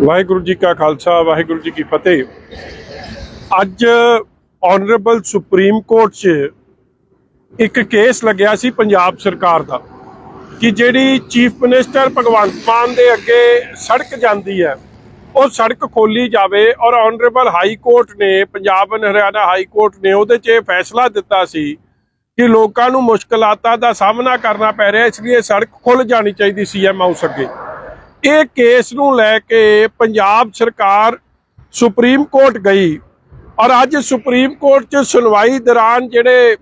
ਵਾਹਿਗੁਰੂ ਜੀ ਕਾ ਖਾਲਸਾ, ਵਾਹਿਗੁਰੂ ਜੀ ਕੀ ਫਤਿਹ। ਅੱਜ honourable supreme court 'ਚ ਇੱਕ ਕੇਸ ਲੱਗਿਆ ਸੀ ਪੰਜਾਬ ਸਰਕਾਰ ਦਾ, ਕਿ ਜਿਹੜੀ ਚੀਫ ਮਿਨਿਸਟਰ ਭਗਵੰਤ ਮਾਨ ਦੇ ਅੱਗੇ ਸੜਕ ਜਾਂਦੀ ਹੈ, ਉਹ ਸੜਕ ਖੋਲੀ ਜਾਵੇ ਔਰ ਆਨਰੇਬਲ ਹਾਈ ਕੋਰਟ ਨੇ, Punjab and Haryana high court ਨੇ ਉਹਦੇ 'ਚ ਇਹ ਫੈਸਲਾ ਦਿੱਤਾ ਸੀ ਕਿ ਲੋਕਾਂ ਨੂੰ ਮੁਸ਼ਕਲਾਤਾਂ ਦਾ ਸਾਹਮਣਾ ਕਰਨਾ ਪੈ ਰਿਹਾ, ਇਸ ਲਈ ਸੜਕ ਖੁੱਲ ਜਾਣੀ ਚਾਹੀਦੀ ਸੀ ਐਮ ਹਾਊਸ ਅੱਗੇ। ਇਹ ਕੇਸ ਨੂੰ ਲੈ ਕੇ ਪੰਜਾਬ ਸਰਕਾਰ ਸੁਪਰੀਮ ਕੋਰਟ ਗਈ ਔਰ ਅੱਜ ਸੁਪਰੀਮ ਕੋਰਟ 'ਚ ਸੁਣਵਾਈ ਦੌਰਾਨ ਜਿਹੜੇ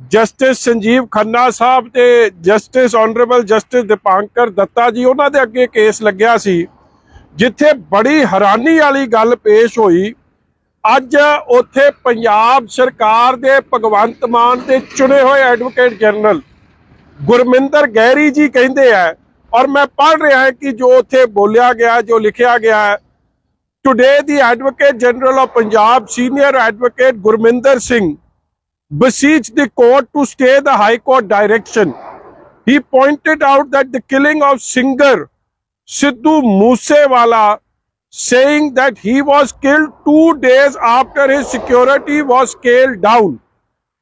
ਜਸਟਿਸ ਸੰਜੀਵ ਖੰਨਾ ਸਾਹਿਬ ਤੇ justice honourable justice Dipankar Datta ji, ਉਹਨਾਂ ਦੇ ਅੱਗੇ ਕੇਸ ਲੱਗਿਆ ਸੀ, ਜਿੱਥੇ ਬੜੀ ਹੈਰਾਨੀ ਵਾਲੀ ਗੱਲ ਪੇਸ਼ ਹੋਈ। ਅੱਜ ਉੱਥੇ ਪੰਜਾਬ ਸਰਕਾਰ ਦੇ ਭਗਵੰਤ ਮਾਨ ਦੇ ਚੁਣੇ ਹੋਏ ਐਡਵੋਕੇਟ ਜਨਰਲ ਗੁਰਮਿੰਦਰ ਗਹਿਰੀ ਜੀ ਕਹਿੰਦੇ ਆ ਔਰ ਮੈਂ ਪੜ੍ਹ ਰਿਹਾ ਹਾਂ ਕਿ ਜੋ ਉੱਥੇ ਬੋਲਿਆ ਗਿਆ ਜੋ ਲਿਖਿਆ ਗਿਆ ਹੈ today the advocate general of Punjab senior advocate Gurminder Singh beseeched the court to stay the high court direction he pointed out that the killing of singer sidhu moosewala saying that he was killed 2 days after his security was scaled down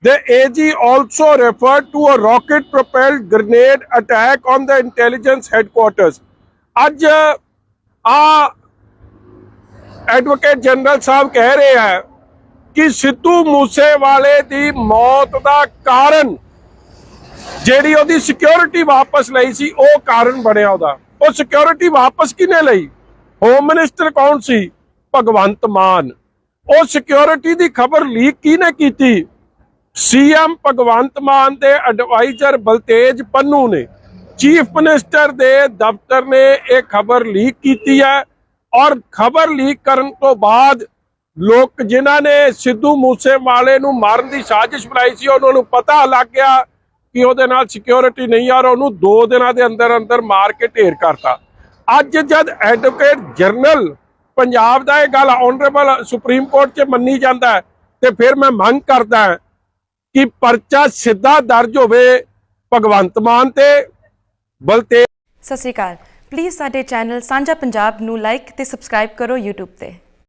the AG also referred to a rocket propelled grenade attack on the intelligence headquarters. ਅੱਜ ਆ advocate general ਸਾਹਿਬ ਕਹਿ ਰਹੇ ਆ ਕਿ ਸਿੱਧੂ ਮੂਸੇਵਾਲੇ ਦੀ ਮੌਤ ਦਾ ਕਾਰਨ ਜਿਹੜੀ ਉਹਦੀ ਸਿਕਿਉਰਿਟੀ ਵਾਪਸ ਲਈ ਸੀ ਉਹ ਕਾਰਨ ਬਣਿਆ ਉਹਦਾ ਉਹ ਸਿਕਿਉਰਿਟੀ ਵਾਪਸ ਕਿਨੇ ਲਈ ਹੋਮ ਮਿਨਿਸਟਰ ਕੌਣ ਸੀ ਭਗਵੰਤ ਮਾਨ ਉਹ ਸਿਕਿਉਰਿਟੀ ਦੀ ਖਬਰ ਲੀਕ ਕਿਹਨੇ ਕੀਤੀ ਸੀਐਮ ਭਗਵੰਤ ਮਾਨ ਦੇ ਐਡਵਾਈਜ਼ਰ ਬਲਤੇਜ ਪੰਨੂ ਨੇ ਚੀਫ ਮਿਨਿਸਟਰ ਦੇ ਦਫ਼ਤਰ ਨੇ ਇਹ ਖਬਰ ਲੀਕ ਕੀਤੀ ਹੈ ਔਰ ਖਬਰ ਲੀਕ ਕਰਨ ਤੋਂ ਬਾਅਦ ਲੋਕ ਜਿਨ੍ਹਾਂ ਨੇ ਸਿੱਧੂ ਮੂਸੇਵਾਲੇ ਨੂੰ ਮਾਰਨ ਦੀ ਸਾਜ਼ਿਸ਼ ਬਣਾਈ ਸੀ ਉਹਨਾਂ ਨੂੰ ਪਤਾ ਲੱਗ ਗਿਆ ਕਿ ਉਹਦੇ ਨਾਲ ਸਿਕਿਉਰਿਟੀ ਨਹੀਂ ਆ ਔਰ ਉਹਨੂੰ 2 ਦਿਨਾਂ ਦੇ ਅੰਦਰ ਅੰਦਰ ਮਾਰ ਕੇ ਢੇਰ ਕਰਤਾ। ਅੱਜ ਜਦ ਐਡਵੋਕੇਟ ਜਨਰਲ ਪੰਜਾਬ ਦਾ ਇਹ ਗੱਲ ਆਨਰੇਬਲ ਸੁਪਰੀਮ ਕੋਰਟ 'ਚ ਮੰਨੀ ਜਾਂਦਾ ਹੈ, ਤੇ ਫਿਰ ਮੈਂ ਮੰਗ ਕਰਦਾ ਕਿ ਪਰਚਾ ਸਿੱਧਾ ਦਰਜ ਹੋਵੇ ਭਗਵੰਤ ਮਾਨ ਤੇ ਬਲਤੇ ਸਤਿ ਸ਼੍ਰੀ ਅਕਾਲ। ਪਲੀਜ਼ ਸਾਡੇ ਚੈਨਲ ਸਾਂਝਾ ਪੰਜਾਬ ਨੂੰ ਲਾਈਕ ਤੇ ਸਬਸਕ੍ਰਾਈਬ ਕਰੋ YouTube ਤੇ।